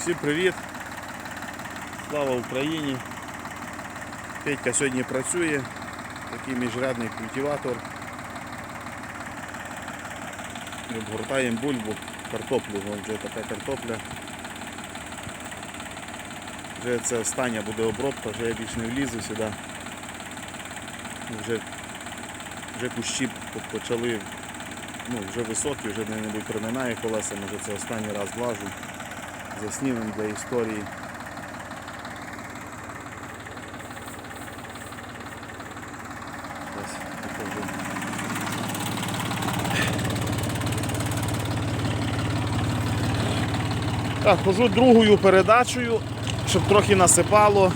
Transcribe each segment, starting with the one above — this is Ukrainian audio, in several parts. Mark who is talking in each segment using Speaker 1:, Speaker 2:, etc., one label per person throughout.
Speaker 1: Всім привіт! Слава Україні! Петька сьогодні працює, такий міжрядний культиватор. Обгортаємо бульбу, картоплю, вже така картопля. Вже це остання буде обробка, вже я більш не влізу сюди. Вже, вже кущі почали, ну, вже високі, вже не проминає колеса, може це останній раз влажу заснімемо для історії. Так, хожу другою передачею, щоб трохи насипало.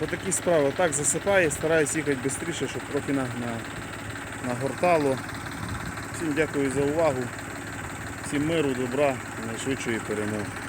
Speaker 1: Отакі справи. Так засипає, стараюсь їхати швидше, щоб трохи на, на, нагортало. Всім дякую за увагу. Всім миру, добра, найшвидшої перемоги.